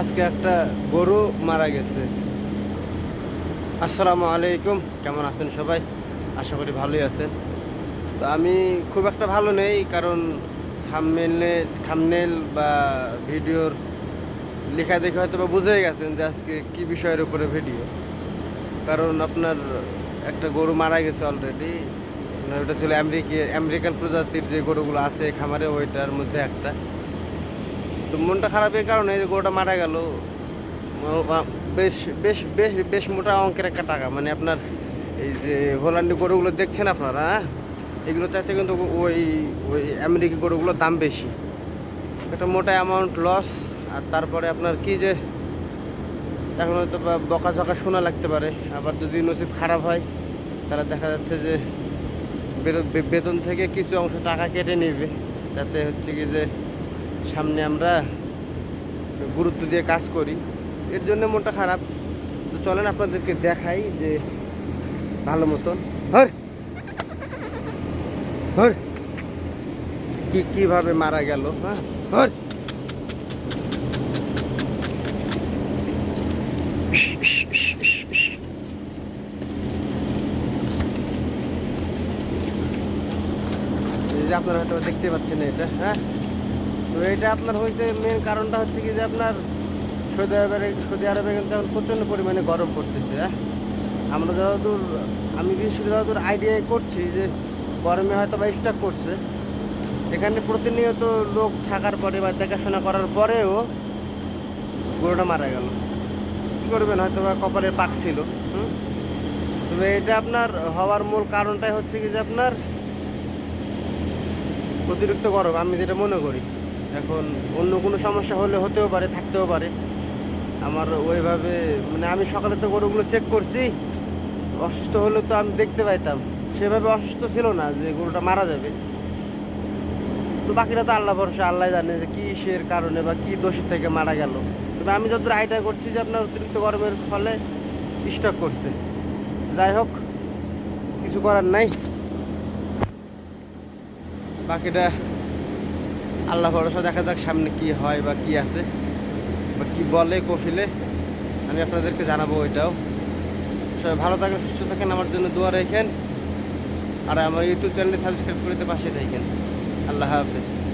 আজকে একটা গরু মারা গেছে। আসসালামু আলাইকুম, কেমন আছেন সবাই? আশা করি ভালোই আছেন। তো আমি খুব একটা ভালো নেই, কারণ থামনেলে থামনেল বা ভিডিওর লেখা দেখে হয়তো বা বুঝে গেছেন যে আজকে কি বিষয়ের উপরে ভিডিও। কারণ আপনার একটা গরু মারা গেছে অলরেডি ওটা ছিল আমেরিকা, আমেরিকান প্রজাতির যে গরুগুলো আছে, খামারে ওইটার মধ্যে একটা। তো মনটা খারাপ এই কারণে যে গরুটা মারা গেল। বেশ বেশ বেশ বেশ মোটা অঙ্কের একটা টাকা। মানে আপনার এই যে হোল্যান্ডি গরুগুলো দেখছেন আপনারা হ্যাঁ? এগুলো চাইতে কিন্তু ওই ওই আমেরিকা গরুগুলোর দাম বেশি। একটা মোটা অ্যামাউন্ট লস আর তারপরে আপনার কি যে এখন হয়তো বকা ঝকা শোনা লাগতে পারে। আবার যদি নসিব খারাপ হয়, তাহলে দেখা যাচ্ছে যে বেতন থেকে কিছু অংশ টাকা কেটে নেবে। যাতে হচ্ছে কি যে সামনে আমরা গুরুত্ব দিয়ে কাজ করি। এর জন্য মনটা খারাপ। তো চলেন আপনাদেরকে দেখাই যে ভালো মতন। হর হর কি, কীভাবে মারা গেল হ্যাঁ? হর আপনারা হয়তো দেখতে পাচ্ছেন এটা হ্যাঁ? তো এটা আপনার হয়েছে মেন কারণটা হচ্ছে কি যে আপনার সৌদি আরবে সৌদি আরবে কিন্তু এখন প্রচণ্ড পরিমাণে গরম পড়তেছে হ্যাঁ? আমরা যতদূর আমি বিশেষ যতদূর আইডিয়া করছি যে গরমে হয়তো বা স্টাক করছে। এখানে প্রতিনিয়ত লোক থাকার পরে বা দেখাশোনা করার পরেও গরুটা মারা গেল। কী করবেন? হয়তো বা কপালের পাক ছিল, হুম? তবে এটা আপনার হওয়ার মূল কারণটাই হচ্ছে কি যে আপনার অতিরিক্ত গরম, আমি যেটা মনে করি। এখন অন্য কোনো সমস্যা হলে হতেও পারে, থাকতেও পারে। আমার ওইভাবে মানে আমি সকালে তো গরুগুলো চেক করছি, অসুস্থ হলে তো আমি দেখতে পাইতাম। সেভাবে অসুস্থ ছিল না যে গরুটা মারা যাবে। তো বাকিরা তো আল্লাহ ভরসা, আল্লাহ জানে যে কিসের কারণে বা কি দোষের থেকে মারা গেল। তবে আমি যত আইডিয়া করছি যে আপনার অতিরিক্ত গরমের ফলে স্টক করছে। যাই হোক, কিছু করার নাই। বাকিটা আল্লাহ ভরসা, দেখা যাক সামনে কি হয় বা কি আছে। বা কি বলে কফিলে, আমি আপনাদেরকে জানাব ওইটাও। সবাই ভালো থাকেন, সুস্থ থাকেন, আমার জন্য দোয়া রেখেন। আর আমার ইউটিউব চ্যানেলে সাবস্ক্রাইব করে পাশে থাকেন। আল্লাহ হাফেজ।